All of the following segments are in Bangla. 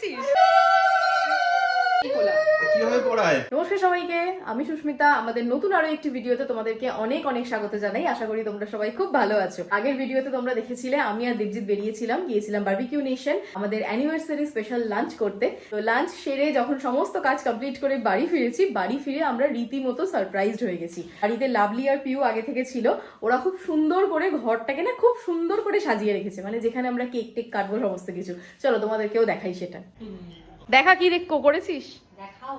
গেছিস এই কোলা। নমস্কার সবাইকে আমি সুস্মিতা। আমাদের নতুন আরও একটি ভিডিওতে তোমাদেরকে অনেক অনেক স্বাগত জানাই। আশা করি তোমরা সবাই খুব ভালো আছো। আগের ভিডিওতে তোমরা দেখেছিলে আমি আর দেবজিৎ বেরিয়েছিলাম গিয়েছিলাম বার্বিকিউ নেশন আমাদের অ্যানিভার্সারি স্পেশাল লাঞ্চ করতে। তো লাঞ্চ সেরে যখন সমস্ত কাজ কমপ্লিট করে বাড়ি ফিরেছি বাড়ি ফিরে আমরা রীতিমতো সারপ্রাইজড হয়ে গেছি। বাড়িতে লাভলি আর পিউ আগে থেকে ছিল ওরা খুব সুন্দর করে ঘরটাকে না খুব সুন্দর করে সাজিয়ে রেখেছে। মানে যেখানে আমরা কেক টেক কাটবো সমস্ত কিছু। চলো তোমাদেরকেও দেখাই সেটা। দেখা কি দেখ করেছিস? দেখাও।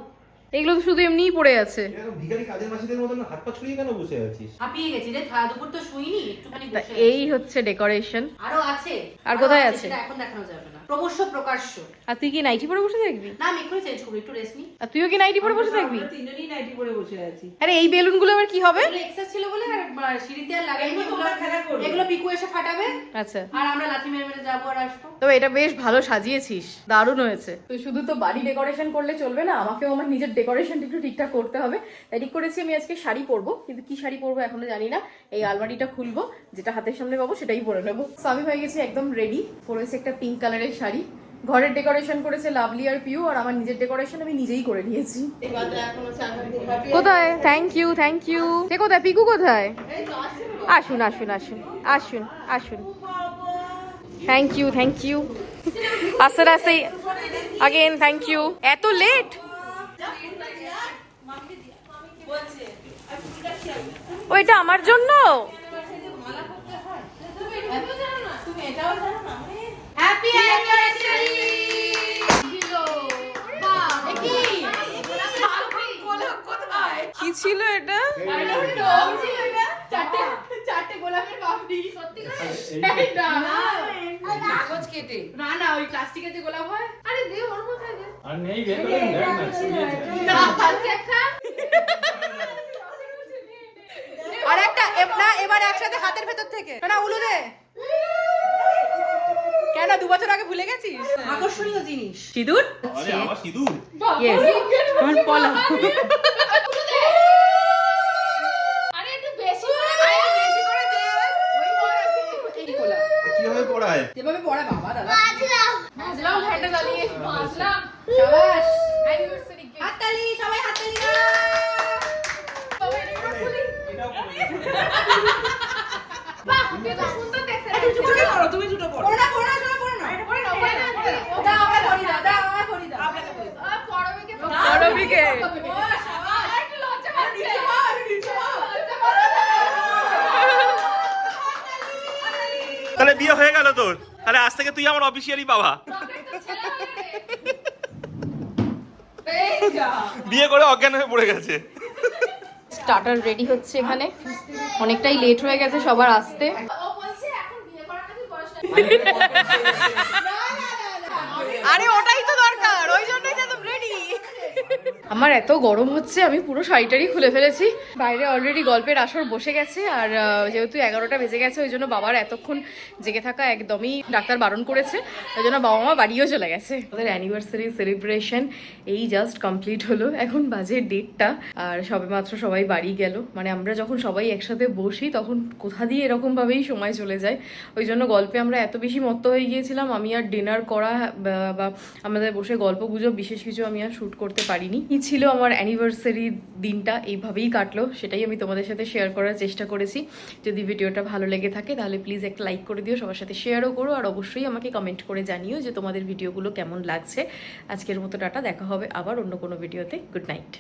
এগুলো তো শুধু এমনিই পড়ে আছে। এরকম ভিখারি কাজের মাসিদের মতন হাত পা ছড়িয়ে কেন বসে আছিস? হাঁপিয়ে গেছি রে সারা দুপুর তো শুইনি একটুখানি তা বসে এই হচ্ছে ডেকোরেশন আরও আছে। আর কোথায় আছে? এখন দেখানো যাবে না। ক্রমশ প্রকাশ্য। আর তুই কি নাইটি পরে বসে থাকবি? না আমি এক্ষুনি চেঞ্জ করব একটু রেস্ট নি। আর তুইও কি নাইটি পরে বসে থাকবি? তিনজনই নাইটি পরে বসে আছি। আরে এই বেলুনগুলো আবার কি হবে? এক্সেস ছিল বলে আর সিঁড়িতে আর লাগাইনি। এগুলো এগুলো তোমরা খেলা করবে। এগুলো পিকু এসে ফাটাবে। আচ্ছা। আর আমরা লাথি মেরে মেরে যাব আর আসব। তবে এটা বেশ ভালো সাজিয়েছিস। দারুণ হয়েছে। তো শুধু তো বাড়ি ডেকোরেশন করলে চলবে না আমাকেও আমার নিজের ডেকোরেশনটা একটু ঠিকঠাক করতে হবে। তাই ঠিক করেছি আমি আজকে শাড়ি পরবো। কিন্তু কি শাড়ি পরবো এখনও জানি না। এই আলমারিটা খুলবো যেটা হাতের সামনে পাবো সেটাই পরে নেব। তো আমি হয়ে গেছি একদম রেডি পরেছি একটা পিঙ্ক কালারের শাড়ি। ঘরের ডেকোরেশন করেছে লাভলি আর পিউ আর আমার নিজের ডেকোরেশন আমি নিজেই করে নিয়েছি। কোথায়? থ্যাংক ইউ থ্যাংক ইউ কে কোথায়? পিকু কোথায়? আসুন আসুন আসুন আসুন আসুন। থ্যাংক ইউ থ্যাংক ইউ আস্তে আস্তে আগেন থ্যাংক ইউ এত লেট ওইটা আমার জন্য? হ্যাপি অ্যানিভার্সারি কি ছিল এটা? চারটে গোলাপের পাপড়ি সত্যি কেটে না না ওই প্লাস্টিকের যে গোলাপ হয় আরে দে ওর কোথায় দে আর নেই বের করে দেখ না না কালকে খা আর একটা এবার একসাথে হাতের ভেতর থেকে। না উলু দে। কেন? দু বছর আগে ভুলে গেছিস? আকর্ষণীয় জিনিস। সিঁদুর? আরে আমার সিঁদুর? ইয়েস আমার পলা। কীভাবে পড়ায়? যেভাবে বাবা দাদা। মাজলাম জ্বালিয়ে মাজলাম অ্যানিভার্সারি হাততালি সবাই হাততালি দাও। সবাই রিমোট খুলি বাহ তুই তো সুন্দর দেখতে তুমি দুটো করো তুমি দুটো করো পড়া পড়া শোনা পড়া না পড়া না পড়া না দাও আমায় করি দাও দাও আমায় করি দাও আপনাকে করি আ পড়বিকে পড়বিকে। ও শাবাশ একটু লজ্জা পাচ্ছে নিচে তাহলে বিয়ে হয়ে গেল তোর। তাহলে আজ থেকে তুই আমার অফিসিয়ালি বাবা। বিয়ে করে অজ্ঞান হয়ে পড়ে গেছে। স্টার্টার রেডি হচ্ছে এখানে। অনেকটাই লেট হয়ে গেছে সবার আসতে। ও বলছে এখন বিয়ে করার নাকি বয়স আরে ওটাই তো দরকার ওই জন্যই তো রেডি আমার এত গরম হচ্ছে, আমি পুরো শাড়িটারই খুলে ফেলেছি। বাইরে অলরেডি গল্পের আসর বসে গেছে, আর যেহেতু এগারোটা বেজে গেছে, ওই জন্য বাবার এতক্ষণ জেগে থাকা একদমই ডাক্তার বারণ করেছে। ওই জন্য বাবা মা বাড়িও চলে গেছে। ওদের অ্যানিভার্সারি সেলিব্রেশন এই জাস্ট কমপ্লিট হলো। এখন বাজে ডেটটা আর সবেমাত্র সবাই বাড়ি গেল। মানে আমরা যখন সবাই একসাথে বসি, তখন কোথা দিয়ে এরকমভাবেই সময় চলে যায়। ওই জন্য গল্পে আমরা এত বেশি মত্ত হয়ে গিয়েছিলাম, আমি আর ডিনার করা বা আমাদের বসে গল্প গুজব বিশেষ কিছু আমি আর শ্যুট করতে পারিনি। ছিল আমার অ্যানিভার্সারি দিনটা, এইভাবেই কাটলো। সেটাই আমি তোমাদের সাথে শেয়ার করার চেষ্টা করেছি। যদি ভিডিওটা ভালো লেগে থাকে, তাহলে প্লিজ একটা লাইক করে দিও, সবার সাথে শেয়ারও করো, আর অবশ্যই আমাকে কমেন্ট করে জানিও যে তোমাদের ভিডিওগুলো কেমন লাগছে। আজকের মতো টাটা, দেখা হবে আবার অন্য কোনো ভিডিওতে গুড নাইট